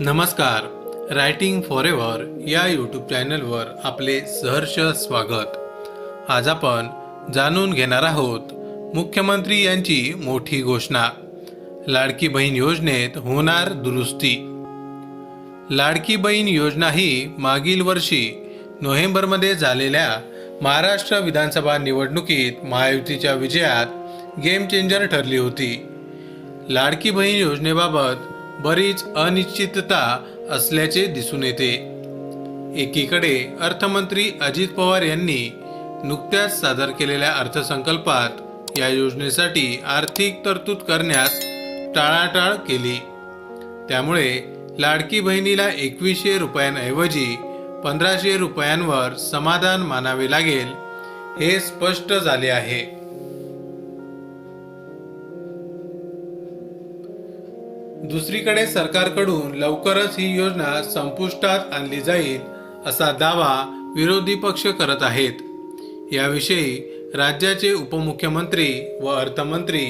नमस्कार. Writing for ever या YouTube चॅनलवर आपले सहर्ष स्वागत. आज आपण जाणून घेणार आहोत मुख्यमंत्री यांची मोठी घोषणा. लाडकी बहीण योजनेत होणार दुरुस्ती. लाडकी बहीण योजना ही मागील वर्षी नोव्हेंबरमध्ये झालेल्या महाराष्ट्र विधानसभा निवडणुकीत महायुतीच्या विजयात गेम चेंजर ठरली होती. लाडकी बहीण योजनेबाबत बरीच अनिश्चितता असल्याचे दिसून येते. एकीकडे अर्थमंत्री अजित पवार यांनी नुकत्याच सादर केलेल्या अर्थसंकल्पात या योजनेसाठी आर्थिक तरतूद करण्यास टाळाटाळ केली. त्यामुळे लाडकी बहिणीला एकवीसशे रुपयांऐवजी पंधराशे रुपयांवर समाधान मानावे लागेल हे स्पष्ट झाले आहे. दुसरीकडे सरकारकडून लवकरच ही योजना संपुष्टात आणली जाईल असा दावा विरोधी पक्ष करत आहेत. याविषयी राज्याचे उपमुख्यमंत्री व अर्थमंत्री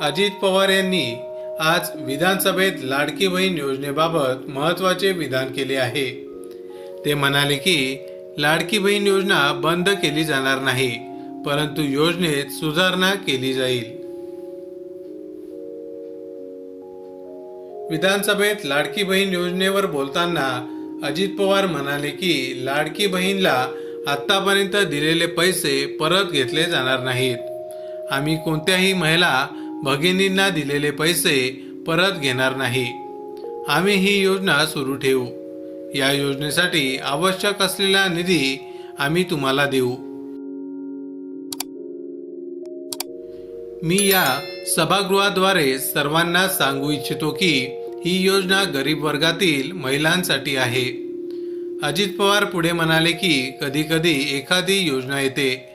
अजित पवार यांनी आज विधानसभेत लाडकी बहीण योजनेबाबत महत्त्वाचे विधान केले आहे. ते म्हणाले की लाडकी बहीण योजना बंद केली जाणार नाही परंतु योजनेत सुधारणा केली जाईल. विधानसभेत लाडकी बहीण योजनेवर बोलताना अजित पवार म्हणाले की लाडकी बहीणला आत्तापर्यंत दिलेले पैसे परत घेतले जाणार नाहीत. आम्ही कोणत्याही महिला भगिनींना दिलेले पैसे परत घेणार नाही. आम्ही ही योजना सुरू ठेवू. या योजनेसाठी आवश्यक असलेला निधी आम्ही तुम्हाला देऊ. मी या सभागृहाद्वारे सर्वांना सांगू इच्छितो की ही योजना गरीब वर्गातील महिलांसाठी आहे. अजित पवार पुढे म्हणाले की कधीकधी एखादी योजना येते.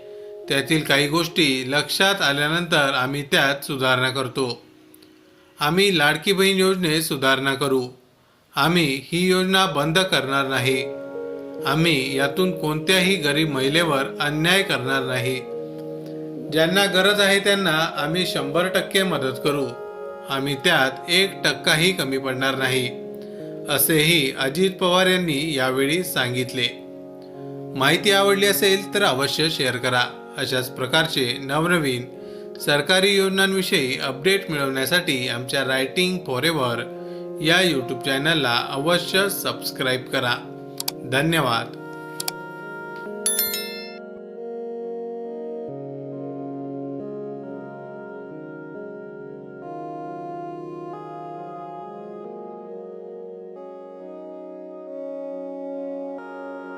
त्यातील काही गोष्टी लक्षात आल्यानंतर आम्ही त्यात सुधारणा करतो. आम्ही लाडकी बहीण योजनेत सुधारणा करू. आम्ही ही योजना बंद करणार नाही. आम्ही यातून कोणत्याही गरीब महिलेवर अन्याय करणार नाही. ज्यांना गरज आहे त्यांना आम्ही शंभर टक्के मदत करू. आम्ही त्यात एक टक्काही कमी पडणार नाही असेही अजित पवार यांनी यावेळी सांगितले. माहिती आवडली असेल तर अवश्य शेअर करा. अशाच प्रकारचे नवनवीन सरकारी योजनांविषयी अपडेट मिळवण्यासाठी आमच्या रायटिंग फॉर एव्हर या यूट्यूब चॅनलला अवश्य सबस्क्राईब करा. धन्यवाद.